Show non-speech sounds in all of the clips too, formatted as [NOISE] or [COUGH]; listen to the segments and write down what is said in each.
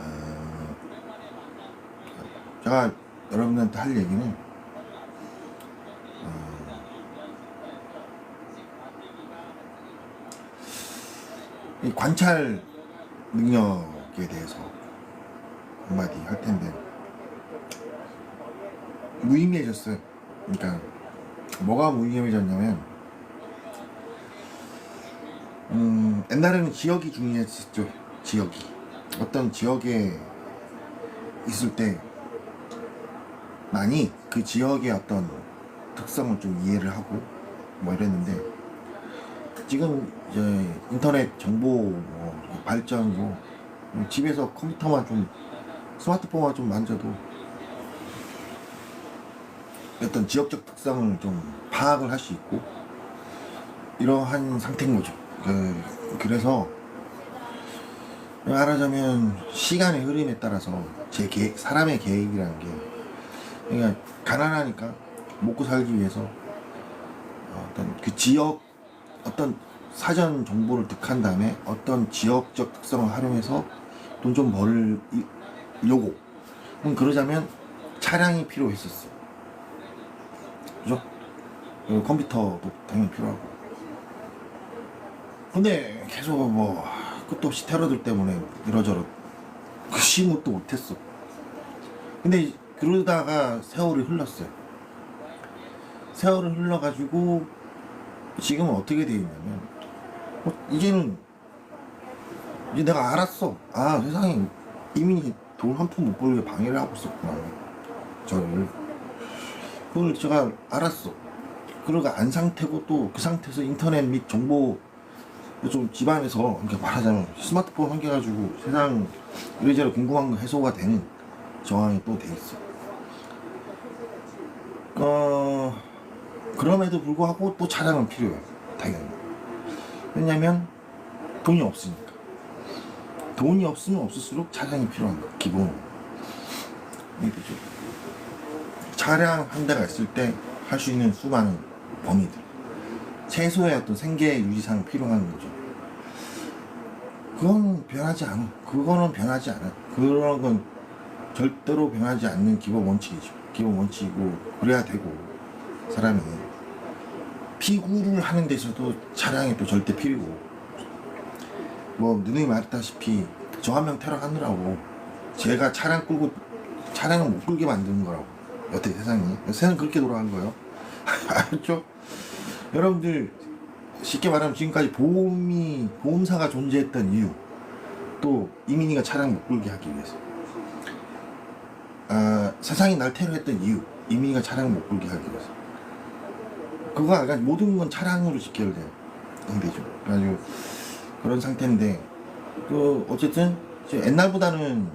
어, 제가 여러분들한테 할 얘기는 어, 이 관찰 능력에 대해서 한마디 할 텐데 무의미해졌어요. 그러니까 뭐가 무의미해졌냐면 음, 옛날에는 지역이 중요했었죠. 지역이 어떤 지역에 있을 때 많이 그 지역의 어떤 특성을 좀 이해를 하고 뭐 이랬는데 지금 이제 인터넷 정보 뭐 발전이고 집에서 컴퓨터만 좀 스마트폰만 좀 만져도 어떤 지역적 특성을 좀 파악을 할 수 있고 이러한 상태인 거죠. 그, 그래서 말하자면 시간의 흐름에 따라서 제 계획, 사람의 계획이라는 게 그러니까 가난하니까 먹고 살기 위해서 어떤 그 지역 어떤 사전 정보를 득한 다음에 어떤 지역적 특성을 활용해서 돈 좀 벌려고 그럼 그러자면 차량이 필요했었어 그죠? 그리고 컴퓨터도 당연히 필요하고. 근데 계속 뭐 끝도 없이 테러들 때문에 이러저러 그 시무도 못했어. 근데 그러다가 세월이 흘렀어요. 세월이 흘러가지고 지금은 어떻게 돼 있냐면 어, 이제는 이제 내가 알았어. 아 세상에 이민이 돈 한 푼 못 벌게 방해를 하고 있었구나. 저를 그걸 제가 알았어. 그러고 안 상태고 또 그 상태에서 인터넷 및 정보 좀 집안에서 이렇게 말하자면 스마트폰 환겨가지고 세상 이래저래 궁금한 거 해소가 되는 정황이 또 돼 있어. 어 그럼에도 불구하고 또 차량은 필요해 당연히. 왜냐면 돈이 없으니까. 돈이 없으면 없을수록 차량이 필요한 거야 기본 이거죠 차량 한 대가 있을 때 할 수 있는 수많은 범위들. 최소의 어떤 생계 유지상 필요한 거죠 그건 변하지 않아. 그거는 변하지 않아. 그런 건 절대로 변하지 않는 기본 원칙이죠. 기본 원칙이고 그래야 되고 사람이. 피구를 하는 데서도 차량이 또 절대 필요고. 뭐 누누이 말했다시피 저 한 명 테러 하느라고 제가 차량 끌고 차량을 못 끌게 만드는 거라고 여태 세상이? 세상 그렇게 돌아간 거예요? [LAUGHS] 알았죠? 여러분들 쉽게 말하면 지금까지 보험이 보험사가 존재했던 이유 또 이민이가 차량 못 끌게 하기 위해서. 아, 세상이 날 테러했던 이유 이민이가 차량을 못 끌게 하기 위해서. 그거 아니라 모든 건 차량으로 직결돼요 되죠. 그래가지고 그런 상태인데 그 어쨌든 지금 옛날보다는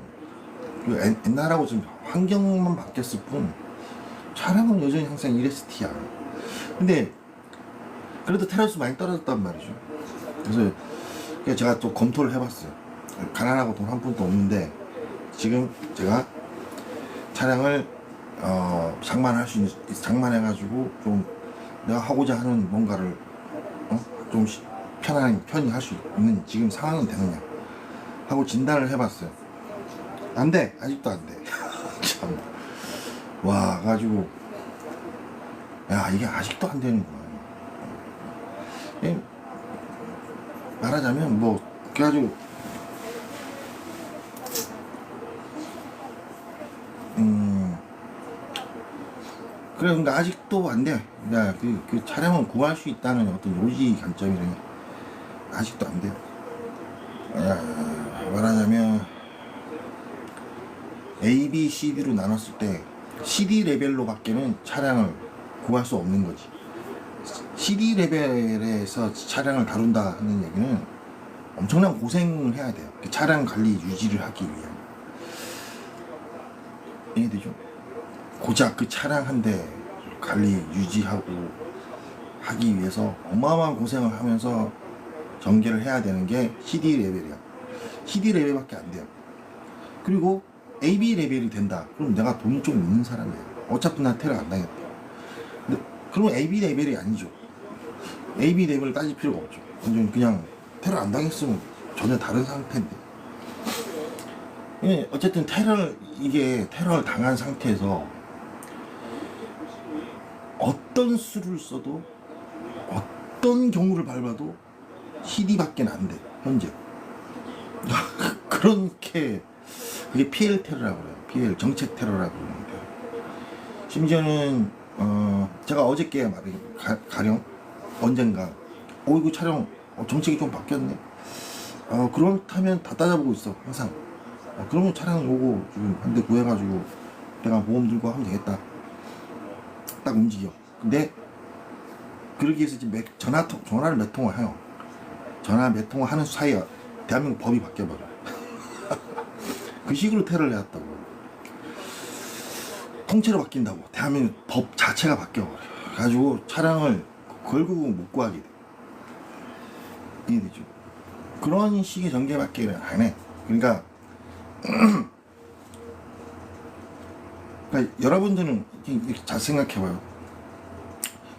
그 옛- 옛날하고 좀 환경만 바뀌었을 뿐 차량은 여전히 항상 1ST야 근데 그래도 테러수 많이 떨어졌단 말이죠 그래서 그냥 제가 또 검토를 해봤어요 가난하고 돈 한 푼도 없는데 지금 제가 차량을 어, 장만할 수 있는 장만해가지고 좀 내가 하고자 하는 뭔가를 어? 좀 시- 편안히 편히 할 수 있는 지금 상황은 되느냐 하고 진단을 해봤어요. 안 돼. 아직도 안 돼. [LAUGHS] 참. 와, 가지고 야 이게 아직도 안 되는구나. 예, 말하자면 뭐 그래가지고 음 그래 그러니까 아직도 안 돼. 그러니까 그, 그 차량을 구할 수 있다는 어떤 요지 관점이래. 아직도 안 돼요. 아, 말하자면 A, B, C, D로 나눴을 때 CD 레벨로 밖에는 차량을 구할 수 없는 거지. CD 레벨에서 차량을 다룬다 하는 얘기는 엄청난 고생을 해야 돼요. 그 차량 관리 유지를 하기 위한. 이해되죠? 고작 그 차량 한 대 관리 유지하고 하기 위해서 어마어마한 고생을 하면서 전개를 해야 되는 게 CD 레벨이야. CD 레벨밖에 안 돼요. 그리고 AB 레벨이 된다. 그럼 내가 돈좀 있는 사람이야. 어차피 나 테러 안 당했대. 근데 그러면 AB 레벨이 아니죠. AB 레벨을 따질 필요가 없죠. 완전 그냥 테러 안 당했으면 전혀 다른 상태인데. 예, 어쨌든 테러를 이게 테러를 당한 상태에서 어떤 수를 써도 어떤 경우를 밟아도 CD밖에 안 돼. 현재. [LAUGHS] 그렇게 그게 PL 테러라고 그래요. PL 정책 테러라고 그러는데 심지어는 어 제가 어저께 말해 가- 가령 언젠가 어 이거 촬영 어, 정책이 좀 바뀌었네. 어 그렇다면 다 따져보고 있어 항상. 어, 그러면 차량 오고 지금 한 대 구해가지고 내가 보험 들고 하면 되겠다. 딱 움직여. 근데 그러기 위해서 지금 몇- 전화 통 전화를 몇 통을 해요. 전화 몇 통을 하는 사이에 대한민국 법이 바뀌어버려. 그 식으로 테러를 해왔다고. 통째로 바뀐다고. 대한민국 법 자체가 바뀌어버려. 가지고 차량을 결국은 못 구하게 돼. 이해되죠? 그런 식의 전개 밖에 안 해. 그러니까, [CLEARS THROAT] 그러니까 여러분들은 이렇게 잘 생각해봐요.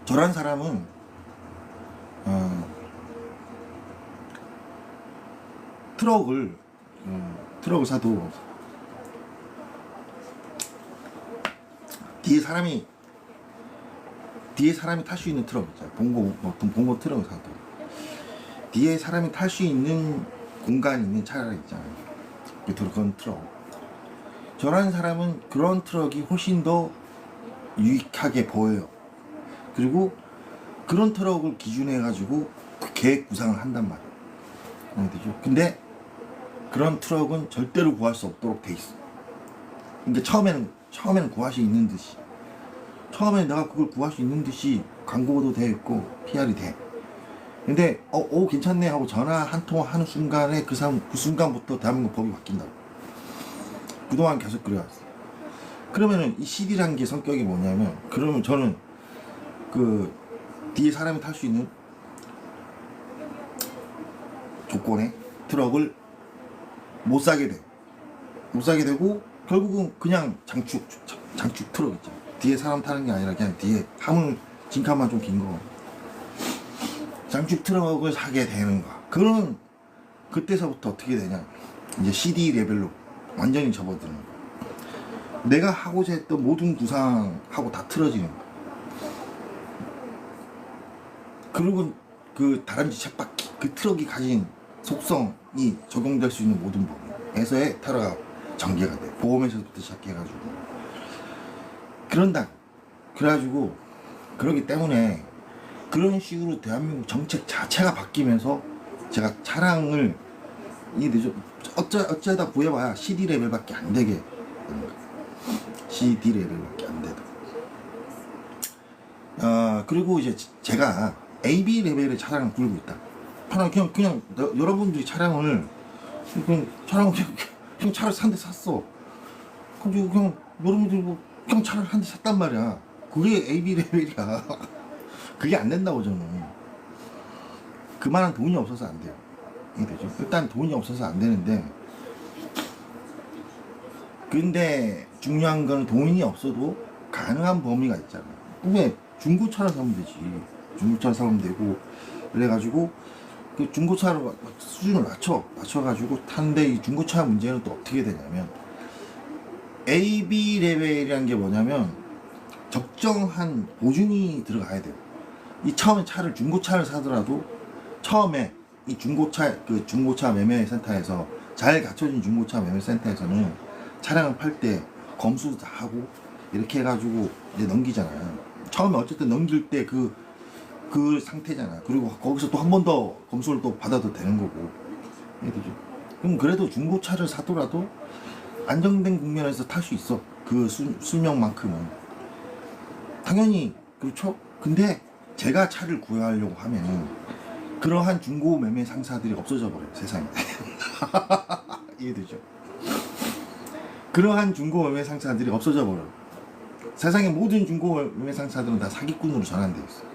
저란 사람은, 어, 트럭을, 어, 트럭을 사도 뒤에 사람이 뒤에 사람이 탈 수 있는 트럭 있잖아요. 봉고 어떤 봉고 트럭을 사도 뒤에 사람이 탈 수 있는 공간이 있는 차가 있잖아요. 그 그런 트럭. 저라는 사람은 그런 트럭이 훨씬 더 유익하게 보여요. 그리고 그런 트럭을 기준해 가지고 그 계획 구상을 한단 말이에요. 근데 그런 트럭은 절대로 구할 수 없도록 돼 있어. 근데 처음에는 처음에는 구할 수 있는 듯이 처음에 내가 그걸 구할 수 있는 듯이 광고도 돼 있고 PR이 돼. 근데 어, 오 괜찮네 하고 전화 한 통 하는 순간에 그 사람 그 순간부터 대한민국 법이 바뀐다고. 그동안 계속 그래왔어. 그러면은 이 CD란 게 성격이 뭐냐면 그러면 저는 그 뒤에 사람이 탈 수 있는 조건에 트럭을 못 사게 돼. 못 사게 되고 결국은 그냥 장축 장- 장축 트럭 있죠. 뒤에 사람 타는 게 아니라 그냥 뒤에 하물 진칸만 좀 긴 거. 장축 트럭을 사게 되는 거야. 그런 그때서부터 어떻게 되냐? 이제 CD 레벨로 완전히 접어드는 거야. 내가 하고자 했던 모든 구상하고 다 틀어지는 거야. 그리고 그 다람쥐 쳇바퀴 그 트럭이 가진 속성 이 적용될 수 있는 모든 부분에서의 테러가 전개가 돼 보험에서부터 시작해가지고 그런다 그래가지고 그러기 때문에 그런 식으로 대한민국 정책 자체가 바뀌면서 제가 차량을 이 늦어 어쩌 어쩌다 구해봐야 CD 레벨밖에 안 되게. CD 레벨밖에 안 되다. 어, 그리고 이제 지- 제가 AB 레벨의 차량을 굴고 있다. 그냥, 그냥, 그냥, 너- 여러분들이 차량을, 그냥, 차량을, 그냥, 그냥 차를 산 대 샀어. 그리고 그냥, 여러분들이 뭐, 그냥 차를 한 대 샀단 말이야. 그게 AB 레벨이야. [LAUGHS] 그게 안 된다고, 저는. 그만한 돈이 없어서 안 돼요. 되죠. 일단 돈이 없어서 안 되는데, 근데 중요한 건 돈이 없어도 가능한 범위가 있잖아. 왜 중고차를 사면 되지. 중고차를 사면 되고 그래가지고 그 중고차를 막 수준을 낮춰 낮춰가지고 타는데 이 중고차 문제는 또 어떻게 되냐면 AB 레벨이란 게 뭐냐면 적정한 보증이 들어가야 돼요. 이 처음에 차를 중고차를 사더라도 처음에 이 중고차 그 중고차 매매 센터에서 잘 갖춰진 중고차 매매 센터에서는 차량을 팔 때 검수도 다 하고 이렇게 해가지고 이제 넘기잖아요. 처음에 어쨌든 넘길 때 그 그 상태잖아. 그리고 거기서 또 한 번 더 검수를 또 받아도 되는 거고. 그럼 그래도 중고차를 사더라도 안정된 국면에서 탈 수 있어. 그 수, 수명만큼은. 당연히 그렇죠. 근데 제가 차를 구하려고 하면은 그러한 중고 매매 상사들이 없어져 버려요 세상에. [LAUGHS] 이해되죠? 그러한 중고 매매 상사들이 없어져 버려. 세상의 모든 중고 매매 상사들은 다 사기꾼으로 전환돼 있어.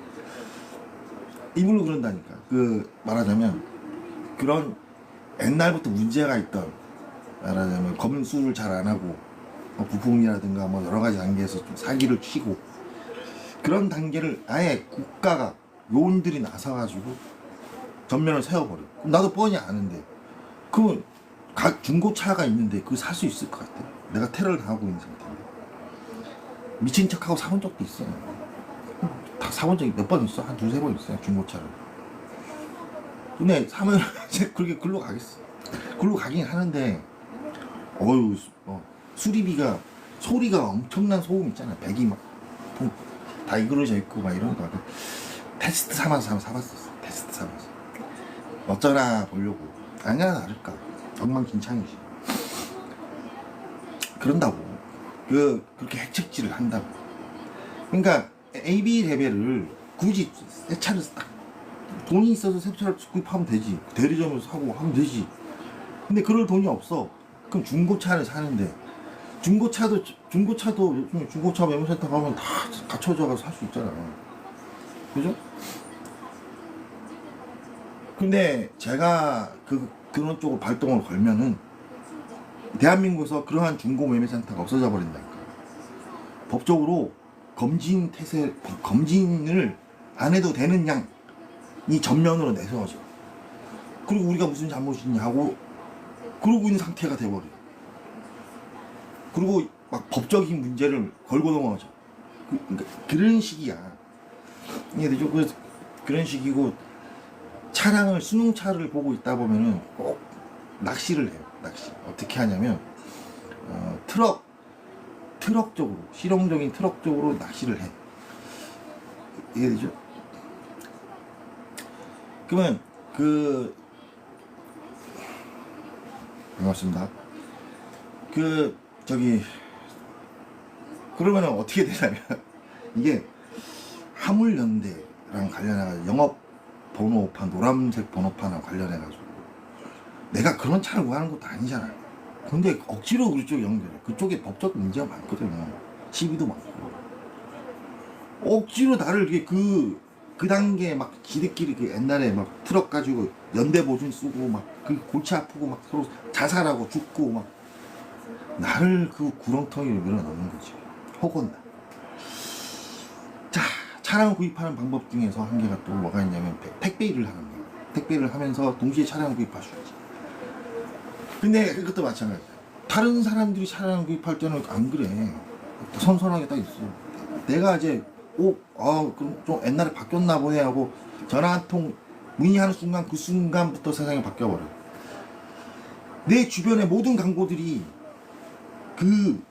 이불로 그런다니까. 그 말하자면 그런 옛날부터 문제가 있던 말하자면 검수를 잘 안 하고 뭐 부품이라든가 뭐 여러 가지 단계에서 좀 사기를 치고 그런 단계를 아예 국가가 요원들이 나서가지고 전면을 세워버려. 나도 뻔히 아는데. 그러면 가- 중고차가 있는데 그거 살수 있을 것 같아. 내가 테러를 당하고 있는 상태인데. 미친 척하고 사본 적도 있어. 다 사본 적이 몇 번 있어. 한 두세 번 있어요. 중고차를. 근데 사면 [LAUGHS] 그렇게 글로 가겠어. 글로 가긴 하는데, 어유 어, 수리비가, 소리가 엄청난 소음 있잖아. 배기 막, 통- 다 이그러져 있고 막 이런 거. 테스트 삼아서 사봤었어. 테스트 삼아서. 어쩌나 보려고. 아니야, 다를까. 엉망진창이지. 그런다고. 그, 그렇게 핵책질을 한다고. 그러니까, AB 레벨을 굳이 새 차를 딱, 돈이 있어서 새 차를 구입하면 되지. 대리점에서 사고 하면 되지. 근데 그럴 돈이 없어. 그럼 중고차를 사는데, 중고차도, 중고차도, 요즘에 중고차 매물센터 가면 다 갖춰져서 살 수 있잖아. 그죠? 근데 제가 그, 그런 쪽으로 발동을 걸면은 대한민국에서 그러한 중고 매매센터가 없어져 버린다니까. 법적으로 검진 태세, 검진을 안 해도 되는 양이 전면으로 내세워져. 그리고 우리가 무슨 잘못이냐고 그러고 있는 상태가 돼버려. 그리고 막 법적인 문제를 걸고 넘어가죠. 그, 그러니까 그런 식이야. 이해되죠? 그래서 그런 식이고 차량을 수능차를 보고 있다 보면은 꼭 낚시를 해요. 낚시 어떻게 하냐면 어, 트럭 트럭 쪽으로 실용적인 트럭 쪽으로 낚시를 해. 이해되죠? 그러면 그 반갑습니다. 그 저기 그러면은 어떻게 되냐면 [LAUGHS] 이게 화물연대랑 관련해가지고 영업 번호판 노란색 번호판하고 관련해가지고 내가 그런 차를 구하는 것도 아니잖아. 근데 억지로 그쪽 연결해. 그쪽에 법적 문제가 많거든요. 시비도 많고. 억지로 나를 이렇게 그, 그 단계 막 지들끼리 그 옛날에 막 트럭 가지고 연대 보증 쓰고 막 그 골치 아프고 막 서로 자살하고 죽고 막 나를 그 구렁텅이로 밀어넣는 거지. 혹은 자, 차량 구입하는 방법 중에서 한 개가 또 뭐가 있냐면 태- 택배 일을 하는 거야. 택배 일을 하면서 동시에 차량 구입할 수 있지. 근데 그것도 마찬가지야. 다른 사람들이 차량 구입할 때는 안 그래. 선선하게 딱 있어. 내가 이제 오, 아, 그럼 좀 옛날에 바뀌었나 보네 하고 전화 한 통 문의하는 순간 그 순간부터 세상이 바뀌어버려. 내 주변의 모든 광고들이 그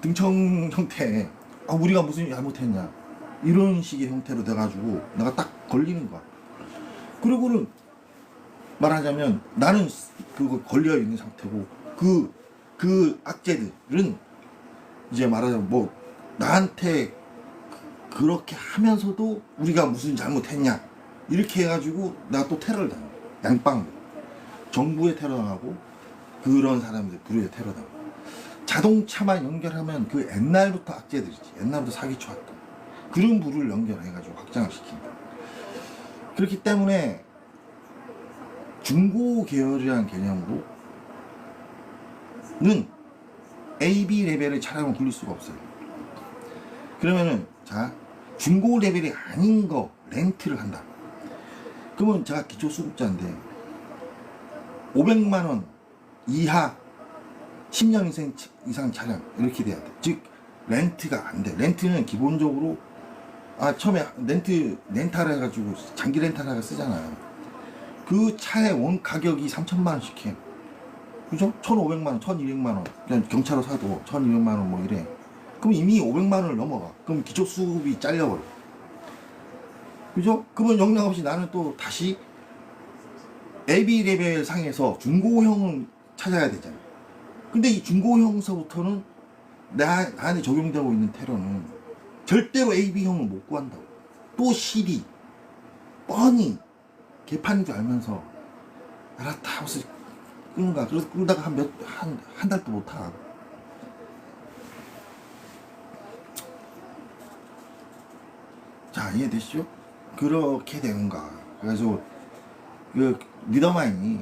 등청 형태, 아, 우리가 무슨 잘못했냐. 이런 식의 형태로 돼가지고 내가 딱 걸리는 거야. 그리고는 말하자면 나는 그거 걸려 있는 상태고 그, 그 악재들은 이제 말하자면 뭐 나한테 그- 그렇게 하면서도 우리가 무슨 잘못했냐 이렇게 해가지고 나 또 테러를 당해. 양빵 정부에 테러 당하고 그런 사람들 부류에 테러 당하고. 자동차만 연결하면 그 옛날부터 악재들이지. 옛날부터 사기쳐왔던. 그런 부류를 연결해가지고 확장을 시킨다. 그렇기 때문에 중고 계열이라는 개념으로는 AB 레벨의 차량을 굴릴 수가 없어요. 그러면은 자 중고 레벨이 아닌 거 렌트를 한다. 그러면 제가 기초 수급자인데 500만 원 이하 10년 이상, 이상 차량 이렇게 돼야 돼. 즉 렌트가 안 돼. 렌트는 기본적으로 아 처음에 렌트 렌탈 해가지고 장기 렌탈을 쓰잖아요. 그 차의 원 가격이 3천만 원씩 해. 그죠? 1,500만 원, 1,200만 원. 그냥 경차로 사도 1,200만 원 뭐 이래. 그럼 이미 500만 원을 넘어가. 그럼 기초 수급이 잘려버려. 그죠? 그러면 영락 없이 나는 또 다시 AB 레벨 상에서 중고형을 찾아야 되잖아. 근데 이 중고형서부터는 나, 나한테 적용되고 있는 테러는 절대로 AB형을 못 구한다고. 또 CD. 뻔히 개판인 줄 알면서 알았다 하면서 끈가 그래서 끌다가 한 몇 한 한 달도 못 타. 자 이해되시죠? 그렇게 되는가. 그래서 그 리더마인이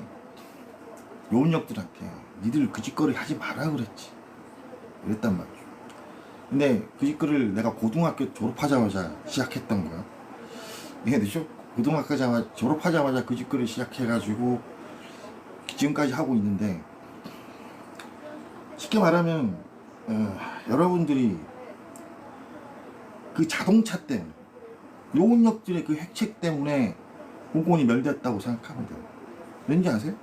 요원역들한테 니들 그 짓거리 하지 마라 그랬지. 그랬단 말이죠. 근데 그 짓거리를 내가 고등학교 졸업하자마자 시작했던 거야. 이해되죠? 고등학교 졸업하자마자 그 짓거리 시작해가지고 지금까지 하고 있는데 쉽게 말하면 어, 여러분들이 그 자동차 때문에 요원력들의 그 획책 때문에 공권이 멸됐다고 생각하면 돼요. 왠지 아세요?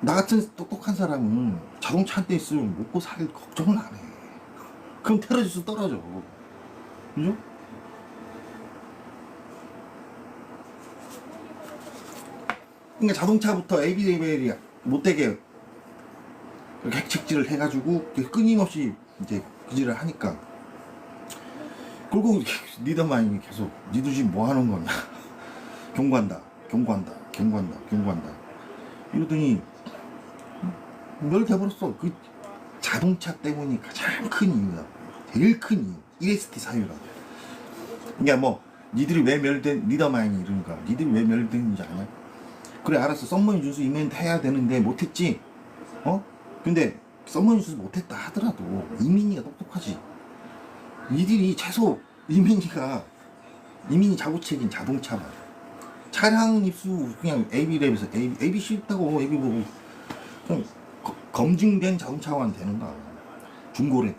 나 같은 똑똑한 사람은 자동차 한 대 있으면 먹고 살 걱정을 안 해. 그럼 테러지수 떨어져. 그죠? 그러니까 자동차부터 AB 레벨이 못되게 핵책질을 해가지고 끊임없이 이제 그질을 하니까. 그리고 리더만이 계속 니들 지금 뭐 하는 거냐? [LAUGHS] 경고한다. 경고한다. 경고한다. 경고한다. 이러더니 멸 돼버렸어? 그 자동차 때문이 가장 큰 이유다 제일 큰 이유. EST 사유라. 그러니까 뭐 니들이 왜 멸된 리더만이 이러니까 니들이 왜 멸됐는지 아냐 그래 알았어. 썸머니 준수 이멘트 해야 되는데 못했지? 어? 근데 썸머니 준수 못했다 하더라도 이민이가 똑똑하지. 니들이 최소 이민이가 이민이 자구책인 자동차만. 차량 입수 그냥 AB랩에서 AB, AB 쉽다고 AB 보고 그냥 거- 검증된 자동차만 되는 거야. 중고래도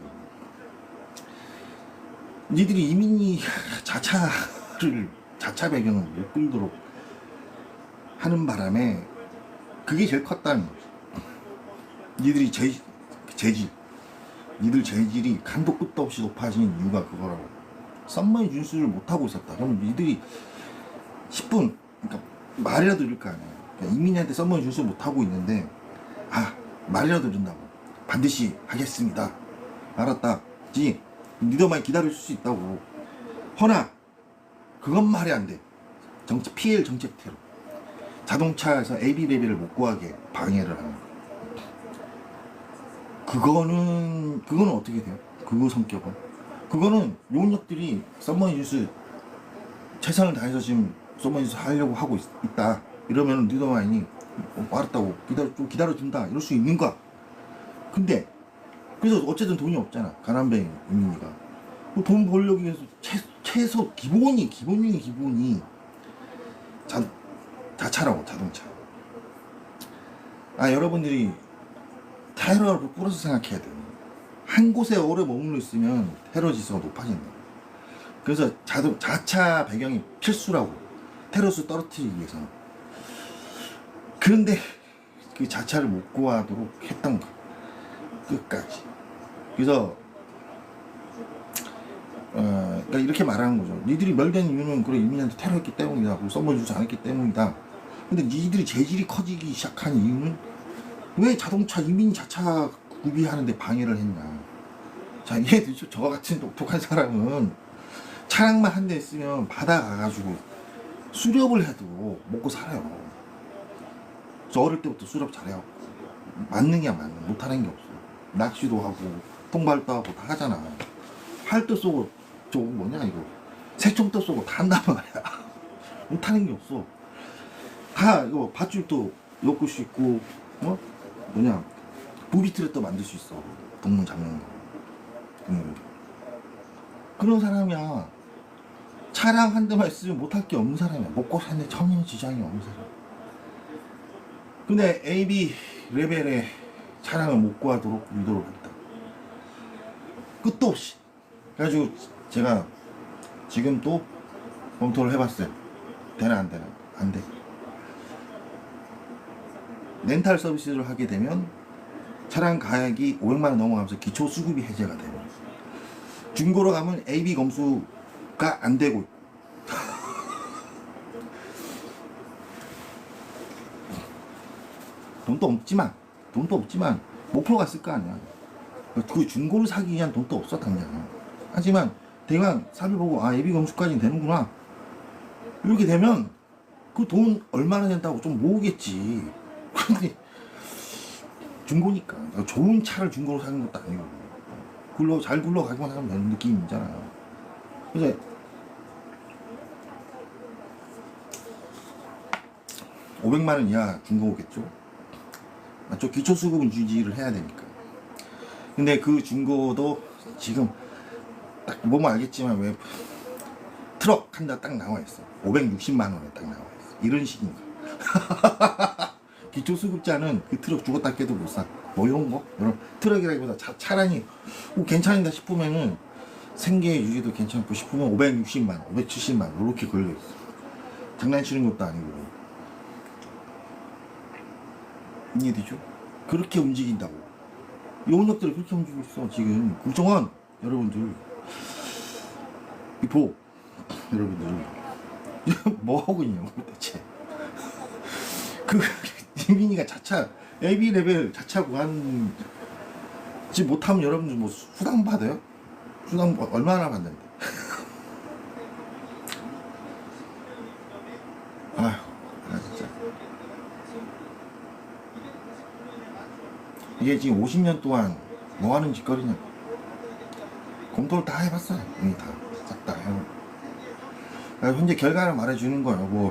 니들이 이민이 자차를 자차 배경을 못 끌도록 하는 바람에 그게 제일 컸다는 거지. 니들이 재, 재질, 니들 재질이 간도 끝도 없이 높아진 이유가 그거라고. 썸머의 준수를 못하고 있었다. 그럼 니들이 10분, 그러니까 말이라도 이럴 거 아니야. 그러니까 이민이한테 썸머의 준수를 못하고 있는데, 아, 말이라도 이른다고. 반드시 하겠습니다. 알았다. 지, 니들만 기다릴 수 있다고. 허나, 그건 말이 안 돼. 정책, PL 정책 테러. 자동차에서 AB 레벨을 못 구하게 방해를 하는 거. 그거는 그거는 어떻게 돼요? 그 성격은 그거는 요원력들이 썸머니 뉴스 최선을 다해서 지금 썸머니 뉴스 하려고 하고 있, 다 이러면 리더마인이 어, 알았다고 기다려 좀 기다려 준다 이럴 수 있는 거야. 근데 그래서 어쨌든 돈이 없잖아 가난뱅이 민이가 뭐돈 벌려기 위해서 최, 최소 기본이 기본이 기본이 자, 자차라고 자동차. 아 여러분들이 테러를 뿌려서 생각해야 돼요. 한 곳에 오래 머물러 있으면 테러 지수가 높아진다. 그래서 자동 자차 배경이 필수라고 테러 수 떨어뜨리기 위해서. 그런데 그 자차를 못 구하도록 했던 거 끝까지. 그래서 어, 그러니까 이렇게 말하는 거죠. 니들이 멸된 이유는 그래 이민한테 테러했기 때문이다. 그리고 썸머 주지 않았기 때문이다. 근데 니들이 재질이 커지기 시작한 이유는 왜 자동차 이민 자차 구비하는데 방해를 했냐. 자, 얘들 [LAUGHS] 저 같은 똑똑한 사람은 차량만 한 대 있으면 바다 가가지고 수렵을 해도 먹고 살아요. 저 어릴 때부터 수렵 잘해요. 만능이야 만능. 못하는 게 없어. 낚시도 하고 통발도 하고 다 하잖아. 활도 쏘고 저 뭐냐 이거 새총도 쏘고 다 한단 말이야. [LAUGHS] 못하는 게 없어. 다 이거 밧줄도 엮을 수 있고 어 뭐냐 부비트랩도 만들 수 있어. 동물 잡는 거. 음. 그런 사람이야. 차량 한 대만 있으면 못할 게 없는 사람이야. 먹고 사는 전혀 지장이 없는 사람. 근데 AB 레벨의 차량을 못 구하도록 유도를 했다. 끝도 없이. 그래가지고 제가 지금 또 검토를 해봤어요. 되나 안 되나? 안 돼. 렌탈 서비스를 하게 되면 차량 가액이 500만 원 넘어가면서 기초 수급이 해제가 돼요. 중고로 가면 AB 검수가 안 되고 [LAUGHS] 돈도 없지만 돈도 없지만 목표가 있을 거 아니야. 그 중고를 사기 위한 돈도 없어 당장. 하지만 대강 사를 보고 아 예비 검수까지는 되는구나. 이렇게 되면 그 돈 얼마나 된다고 좀 모으겠지. 근데 중고니까 좋은 차를 중고로 사는 것도 아니고 굴러 잘 굴러가기만 하면 되는 느낌이잖아요. 그래서 (500만 원) 이하 중고겠죠. 맞죠? 기초 수급은 유지를 해야 되니까. 근데 그 중고도 지금 딱 보면 알겠지만 왜 트럭 한 대 딱 나와 있어. 560만 원에 딱 나와 있어. 이런 식인가. [LAUGHS] 기초 수급자는 그 트럭 죽었다 깨도 못 사. 뭐 이런 거? 이런 트럭이라기보다 차, 차량이 뭐 괜찮다 싶으면은 생계 유지도 괜찮고 싶으면 560만, 570만 이렇게 걸려 있어. 장난치는 것도 아니고. 이해 되죠? 그렇게 움직인다고. 요원역들이 그렇게 움직이고 있어 지금 국정원 여러분들 이보 여러분들 [LAUGHS] 뭐 하고 있냐고 대체 [LAUGHS] 그 이민이가 자차 AB 레벨 자차 구한지 못하면 여러분들 뭐 수당 받아요? 수당 뭐 얼마나 받는데? 아휴 나 진짜. 이게 지금 50년 동안 뭐 하는 짓거리냐? 검토를 다 해봤어요. 이미 다 싹다 해요 그래서 현재 결과를 말해주는 거예요. 뭐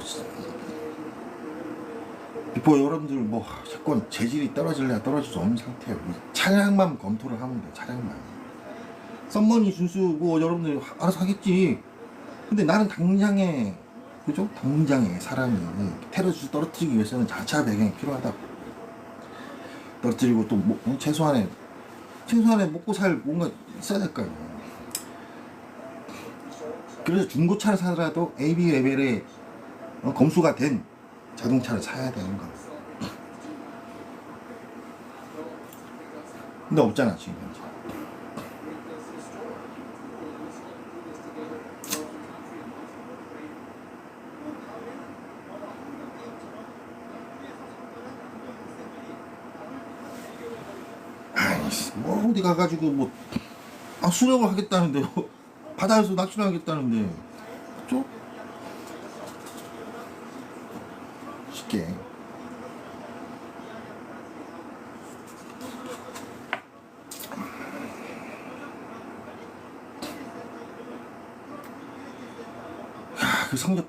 비포 여러분들 뭐 사건 재질이 떨어질래야 떨어질 수 없는 상태예요. 이 차량만 검토를 하면 돼요 차량만. 썸머니 준수 뭐 여러분들 하- 알아서 하겠지. 근데 나는 당장에 그죠? 당장에 사람이 테러 주 떨어뜨리기 위해서는 자차 배경이 필요하다고. 떨어뜨리고 또 뭐, 어, 최소한의 최소한의 먹고 살 뭔가 있어야 될거 아니야 그래서 중고차를 사더라도 AB 레벨의 어, 검수가 된 자동차를 사야 되는 거야. 근데 없잖아 지금 현재. 아이씨 뭐 어디 가가지고 뭐 아, 수력을 하겠다는데 [LAUGHS] 바다에서 낚시를 하겠다는데. 그죠? 쉽게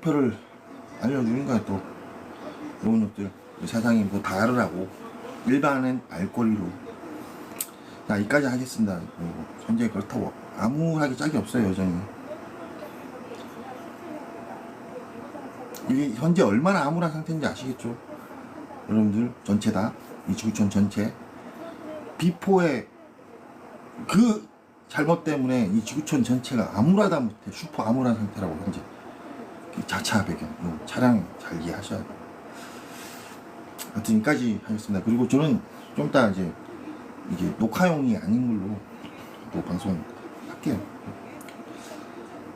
성적표를 알려주는 거야 또 요원역들 사장이 뭐다 알으라고 일반은 알거리로 자, 이까지 하겠습니다. 뭐, 현재 그렇다고 아무하기 짝이 없어요, 여전히. 이게 현재 얼마나 암울한 상태인지 아시겠죠? 여러분들, 전체 다. 이 지구촌 전체. 비포의 그 잘못 때문에 이 지구촌 전체가 암울하다 못해 슈퍼 암울한 상태라고, 현재. 그 자차 배경, 뭐 차량 잘 이해하셔야 돼요. 하여튼 여기까지 하겠습니다. 그리고 저는 좀 이따 이제 이게 녹화용이 아닌 걸로 또 방송 할게요.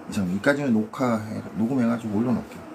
이상 여기까지는 녹화 녹음해가지고 올려놓을게요.